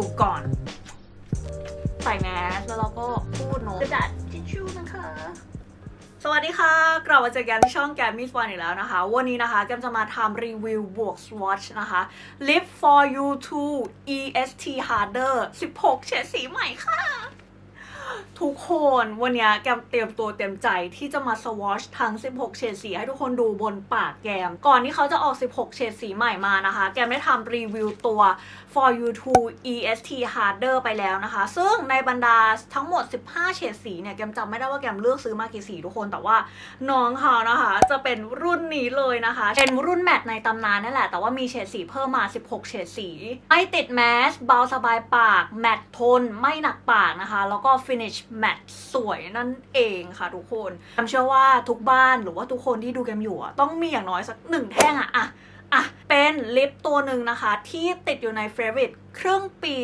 ชู่ก่อน ใส่แมสแล้วเราก็พูดเนอะกระดาษทิชชู่นะคะ สวัสดีค่ะกลับมาเจอกันที่ช่องแกมมี่ฟอนอีกแล้วนะคะ วันนี้นะคะแกมจะมาทำรีวิวบวก swatch นะคะ Lip for you to EST harder 16 เฉดสีใหม่ค่ะ ทุกคนวันนี้แกมเตรียมตัวเต็มใจที่จะมาสวอชทั้ง 16 เฉดสีให้ทุกคนดูบนปากแกม ก่อนที่เขาจะออก 16 เฉดสีใหม่มานะคะ แกมได้ทำรีวิวตัว for you to EST harder ไปแล้วนะคะ ซึ่งในบรรดาทั้งหมด 15 เฉดสีเนี่ย แกมจำไม่ได้ว่าแกมเลือกซื้อมากี่สีทุกคนแต่ว่าน้องเขานะคะ จะเป็นรุ่นนี้เลยนะคะ เป็นรุ่นแมตต์ในตำนานนั่นแหละ แต่ว่ามีเฉดสีเพิ่มมา 16 เฉดสีไม่ติดแมสเบาสบายปากแมตต์ทนไม่หนักปากนะคะ แล้วก็ finish แมตต์สวยนั่นเองค่ะทุกคนจำเชื่อว่าทุกบ้านหรือว่าทุกคนที่ดูเกมอยู่ต้องมีอย่างน้อยสักหนึ่งแท่งอะอะอะเป็นลิปตัวหนึ่งนะคะ ที่ติดอยู่ใน Favorite ครึ่งปี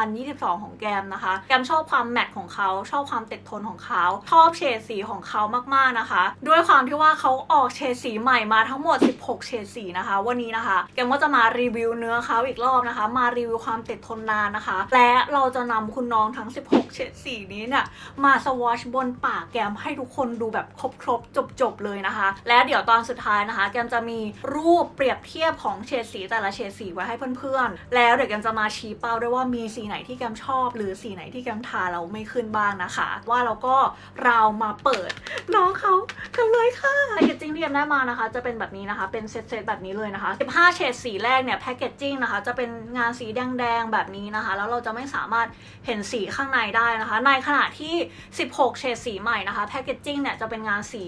2022 ของแกมนะคะ แกมชอบความแมตต์ของเขา ชอบความติดทนของเขา ชอบเฉดสีของเขามากๆนะคะ ด้วยความที่ว่าเขาออกเฉดสีใหม่มาทั้งหมด 16 เฉดสีนะคะ วันนี้นะคะ แกมก็จะมารีวิวเนื้อเขาอีกรอบนะคะ มารีวิวความติดทนนานนะคะ และเราจะนำคุณน้องทั้ง 16 เฉดสีนี้เนี่ยมาสวอชบนปากแกมให้ทุกคนดูแบบครบๆจบๆเลยนะคะ และเดี๋ยวตอนสุดท้ายนะคะ แกมจะมีรูปเปรียบเทียบของเฉดสีแต่ละเฉดสีไว้ให้เพื่อนๆ แล้วเดี๋ยวแกมจะมาชี้เป้าด้วยว่ามีสีไหนที่แกมชอบ หรือสีไหนที่แกมทาเราไม่ขึ้นบ้างนะคะ ว่าเราก็เรามาเปิดน้องเขากันเลยค่ะแพคเกจจิ้งที่แกมได้มานะคะ จะเป็นแบบนี้นะคะ เป็นเซตๆแบบนี้เลยนะคะ 15 เฉดสีแรกเนี่ยแพคเกจจิ้งนะคะ จะเป็นงานสีแดงๆแบบนี้นะคะ แล้วเราจะไม่สามารถเห็นสีข้างในได้นะคะ ในขณะที่ 16 เฉดสีใหม่นะคะแพคเกจจิ้งเนี่ยจะเป็นงานสี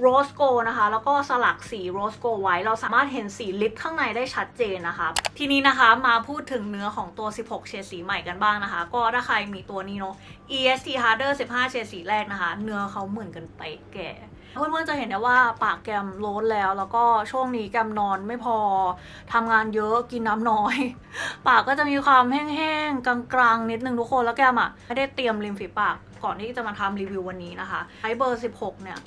โรสโกนะคะ แล้วก็สลักสีโรสโกไว้ เราสามารถเห็นสีลิปข้างในได้ชัดเจนนะคะ ทีนี้นะคะมาพูดถึงเนื้อของของตัว 16 เฉดสีใหม่กันบ้างนะคะ ก็ถ้าใครมีตัวนี้เนาะ EST Harder 15 เฉดสีแรกนะคะ เนื้อเขาเหมือนกันไปแก่เพื่อนๆจะเห็นได้ว่าปากแกมโล้นแล้ว แล้วก็ช่วงนี้แกมนอนไม่พอทำงานเยอะกินน้ำน้อย ปากก็จะมีความแห้งๆ กลางๆ นิดนึงทุกคนแล้วแกมอะไม่ได้เตรียมริมฝีปากก่อนที่จะมาทำรีวิววันนี้นะคะใช้เบอร์ 16 เนี่ย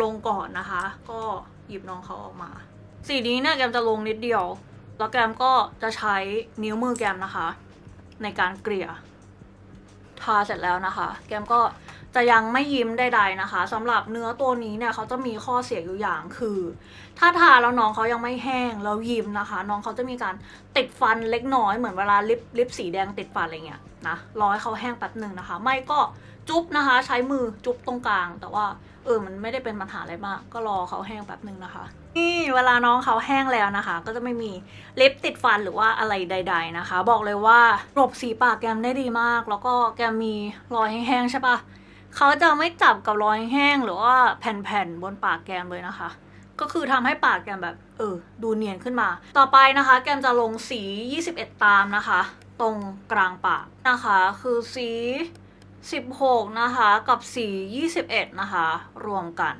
ลงก่อนนะคะ ก็หยิบน้องเขาออกมา สีนี้เนี่ยแกมจะลงนิดเดียว แล้วแกมก็จะใช้นิ้วมือแกมนะคะ ในการเกลี่ย ทาเสร็จแล้วนะคะ แกมก็จะยังไม่ยิ้มใดๆนะคะสำหรับเนื้อตัวนี้เนี่ยเขาจะมีข้อเสียอยู่อย่างคือ ถ้าทาแล้วน้องเขายังไม่แห้งแล้วยิ้มนะคะ น้องเขาจะมีการติดฟันเล็กน้อยเหมือนเวลาลิปลิปสีแดงติดฟันอะไรเงี้ยนะรอให้เขาแห้งแป๊บหนึ่งนะคะ ไม่ก็จุ๊บนะคะ ใช้มือจุ๊บตรงกลาง แต่ว่าเออมันไม่ได้เป็นปัญหาอะไรมาก ก็รอเขาแห้งแป๊บหนึ่งนะคะ นี่เวลาน้องเขาแห้งแล้วนะคะ ก็จะไม่มีเล็บติดฟันหรือว่าอะไรใด ๆนะคะ บอกเลยว่ากลบสีปากแกมได้ดีมาก แล้วก็แกมมีรอยแห้งๆใช่ปะเขาจะไม่จับกับรอยแห้งหรือว่าแผ่นๆบนปากแกมเลยนะคะ ก็คือทำให้ปากแกมแบบเออดูเนียนขึ้นมา ต่อไปนะคะ แกมจะลงสี 21 ตามนะคะ ตรงกลางปากนะคะ คือสี 16 นะคะ กับสี 21 นะคะ รวมกัน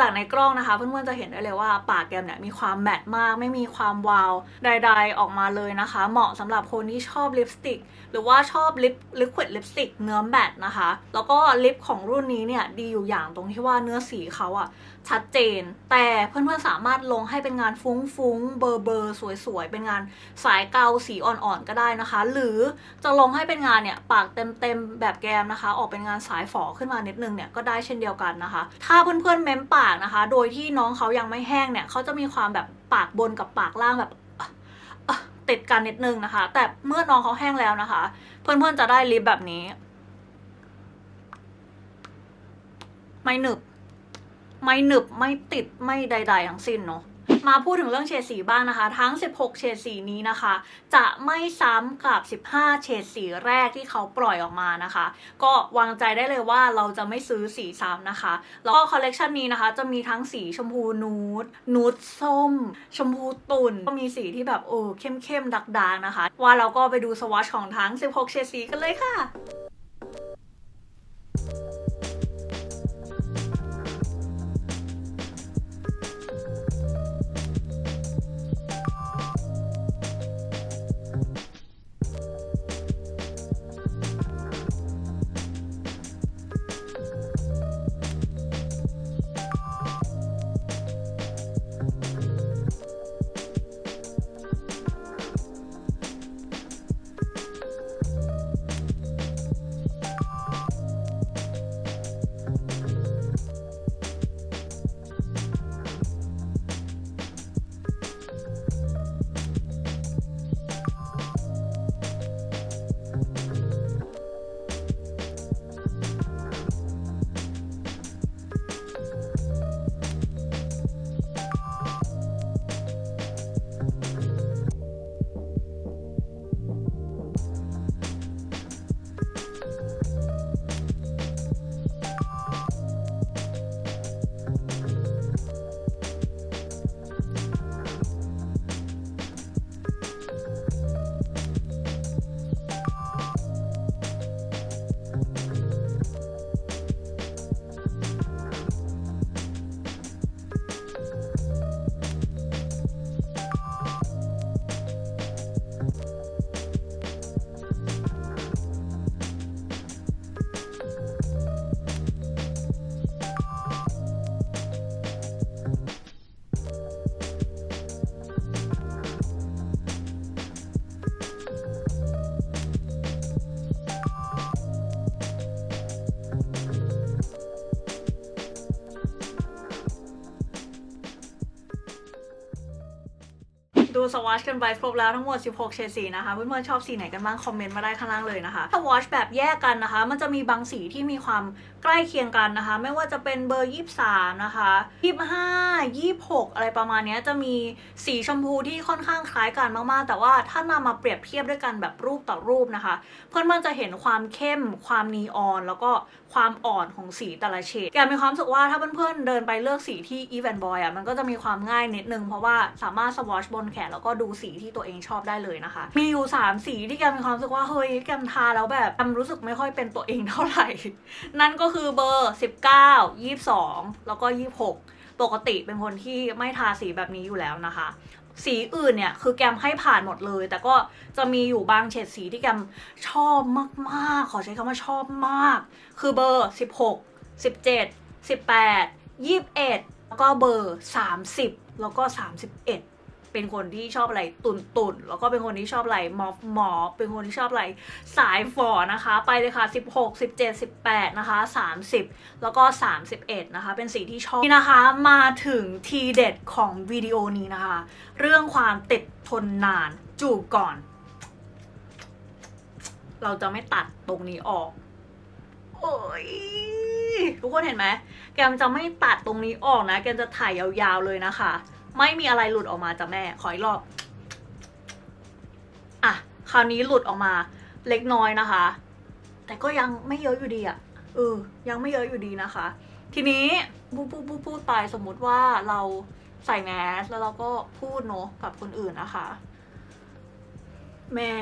จากในกล้องนะคะเพื่อนๆจะเห็นได้เลยว่าปากแกมเนี่ยมีความแมตต์มาก ไม่มีความวาวใด ๆ ออกมาเลยนะคะ เหมาะสำหรับคนที่ชอบลิปสติก หรือว่าชอบลิปลิควิดลิปสติกเนื้อแมตต์นะคะ แล้วก็ลิปของรุ่นนี้เนี่ยดีอยู่อย่างตรงที่ว่าเนื้อสีเขาอะชัดเจน แต่เพื่อนๆสามารถลงให้เป็นงานฟุ้งๆเบอร์เบอร์สวยๆ เป็นงานสายเกาสีอ่อนๆก็ได้นะคะ หรือจะลงให้เป็นงานเนี่ยปากเต็มๆแบบแกมนะคะ ออกเป็นงานสายฝอขึ้นมานิดนึงเนี่ยก็ได้เช่นเดียวกันนะคะ ถ้าเพื่อนๆเม้มปากนะคะ โดยที่น้องเขายังไม่แห้งเนี่ยเขาจะมีความแบบปากบนกับปากล่างแบบติดกันนิดนึงนะคะ แต่เมื่อน้องเขาแห้งแล้วนะคะ เพื่อนๆจะได้ลิปแบบนี้ ไม่หนึบ ไม่หนึบไม่ติดไม่ใด ๆ ทั้งสิ้นเนาะ มาพูดถึงเรื่องเฉดสีบ้างนะคะ ทั้ง 16 เฉดสีนี้นะคะ จะไม่ซ้ำกับ 15 เฉดสีแรกที่เขาปล่อยออกมานะคะ ก็วางใจได้เลยว่าเราจะไม่ซื้อสีซ้ำนะคะ แล้วก็คอลเลกชันนี้นะคะ จะมีทั้งสีชมพูนูดนูดส้ม ชมพูตุ่นก็มีสีที่แบบเออเข้มๆดักๆนะคะ ว่าเราก็ไปดูสวอชของทั้ง 16 เฉดสีกันเลยค่ะ สวอชกันไปครบแล้วทั้งหมด 16 เฉดสีนะคะ เพื่อนๆชอบสีไหนกันบ้าง คอมเมนต์มาได้ข้างล่างเลยนะคะถ้าวอชแบบแยกกันนะคะ มันจะมีบางสีที่มีความใกล้เคียงกันนะคะ ไม่ว่าจะเป็นเบอร์ 23 นะคะ 25 26 อะไรประมาณนี้จะมีสีชมพูที่ค่อนข้างคล้ายกันมากๆ แต่ว่าถ้านำมาเปรียบเทียบด้วยกันแบบรูปต่อรูปนะคะ เพื่อนๆจะเห็นความเข้ม ความนีออน แล้วก็ความอ่อนของสีแต่ละเฉดแกมีความรู้สึกว่าถ้าเพื่อนๆเดินไปเลือกสีที่ e v a n Boy อะมันก็จะมีความง่ายนิดนึงเพราะว่าสามารถสวอชบนแขนแล้วก็ดูสีที่ตัวเองชอบได้เลยนะคะ มีอยู่ 3 สีที่แกมีความรู้สึกว่าเฮ้ยแกมทาแล้วแบบแกมรู้สึกไม่ค่อยเป็นตัวเองเท่าไหร่ นั่นก็คือเบอร์ 19 22 แล้วก็ 26 ปกติเป็นคนที่ไม่ทาสีแบบนี้อยู่แล้วนะคะสีอื่นเนี่ยคือแกมให้ผ่านหมดเลย แต่ก็จะมีอยู่บางเฉดสีที่แกมชอบมากๆ ขอใช้คำว่าชอบมาก คือเบอร์ 16 17 18 21แล้วก็เบอร์ 30 แล้วก็ 31 เป็นคนที่ชอบอะไรตุนตุนๆแล้วก็เป็นคนที่ชอบอะไรมอฟมอฟเป็นคนที่ชอบอะไรสายฝอนะคะ ไปเลยค่ะ 16 17 18นะคะ30 แล้วก็ 31นะคะ เป็นสีที่ชอบนี่นะคะ มาถึงทีเด็ดของวิดีโอนี้นะคะ เรื่องความติดทนนานจูบก่อน เราจะไม่ตัดตรงนี้ออก โอ้ยทุกคนเห็นไหมแกมจะไม่ตัดตรงนี้ออกนะ แกมจะถ่ายยาวๆเลยนะคะ ไม่มีอะไรหลุดออกมาจากแม่ ขออีกรอบ อะ คราวนี้หลุดออกมา เล็กน้อยนะคะ แต่ก็ยังไม่เยอะอยู่ดีอะเออ ยังไม่เยอะอยู่ดีนะคะ ทีนี้พูดพูดพูดพูดไปสมมุติว่าเราใส่แมสแล้วเราก็พูดเนอะกับคนอื่นนะคะ แม่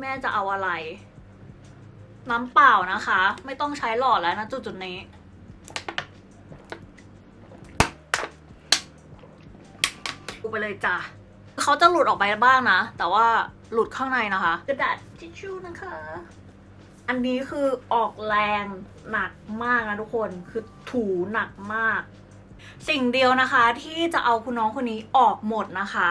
แม่จะเอาอะไร น้ำเปล่านะคะ ไม่ต้องใช้หลอดแล้วนะจุดจุดนี้ ดูไปเลยจ้ะเขาจะหลุดออกไปบ้างนะ แต่ว่าหลุดข้างในนะคะ กระดาษทิชชู่นะคะ อันนี้คือออกแรงหนักมากนะทุกคนคือถูหนักมาก สิ่งเดียวนะคะที่จะเอาคุณน้องคนนี้ออกหมดนะคะ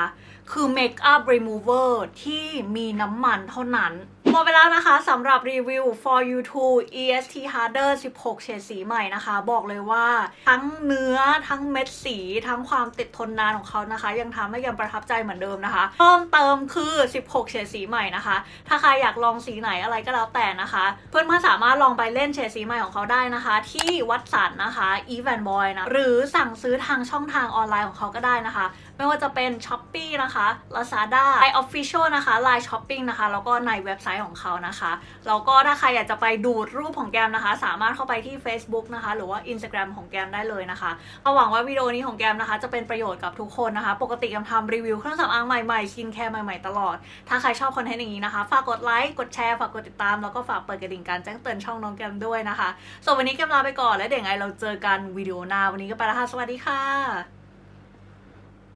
คือ Makeup Remover ที่มีน้ำมันเท่านั้น หมดไปแล้วนะคะสำหรับรีวิว For You To EST Harder 16 เฉดสีใหม่นะคะ บอกเลยว่าทั้งเนื้อทั้งเม็ดสี ทั้งความติดทนนานของเขานะคะ ยังทำให้ยังประทับใจเหมือนเดิมนะคะ เพิ่มเติมคือ 16 เฉดสีใหม่นะคะ ถ้าใครอยากลองสีไหนอะไรก็แล้วแต่นะคะ เพื่อนๆสามารถลองไปเล่นเฉดสีใหม่ของเขาได้นะคะ ที่วัดสันนะคะ e v a n Boy นะหรือสั่งซื้อทางช่องทางออนไลน์ของเขาก็ได้นะคะ ไม่ว่าจะเป็น s h o p e e นะคะ Lazada i Official นะคะ Line Shopping นะคะ แล้วก็ในเว็บไซต์ของเขานะคะแล้วก็ถ้าใครอยากจะไปดูดรูปของแกมนะคะ สามารถเข้าไปที่ Facebook นะคะ หรือว่า Instagram ของแกมได้เลยนะคะก็หวังว่าวิดีโอนี้ของแกมนะคะ จะเป็นประโยชน์กับทุกคนนะคะ ปกติแกมทำรีวิวเครื่องสำอางใหม่ๆสกินแคร์ใหม่ๆตลอด ถ้าใครชอบคอนเทนต์อย่างนี้นะคะ ฝากกดไลค์กดแชร์ฝากกดติดตามแล้วก็ฝากเปิดกระดิ่งการแจ้งเตือนช่องน้องแกมด้วยนะคะส่วนวันนี้แกมลาไปก่อนแล้วเดี๋ยวยังไงเราเจอกันวิดีโอหน้าวันนี้ก็ไปแล้วค่ะสวัสดีค่ะ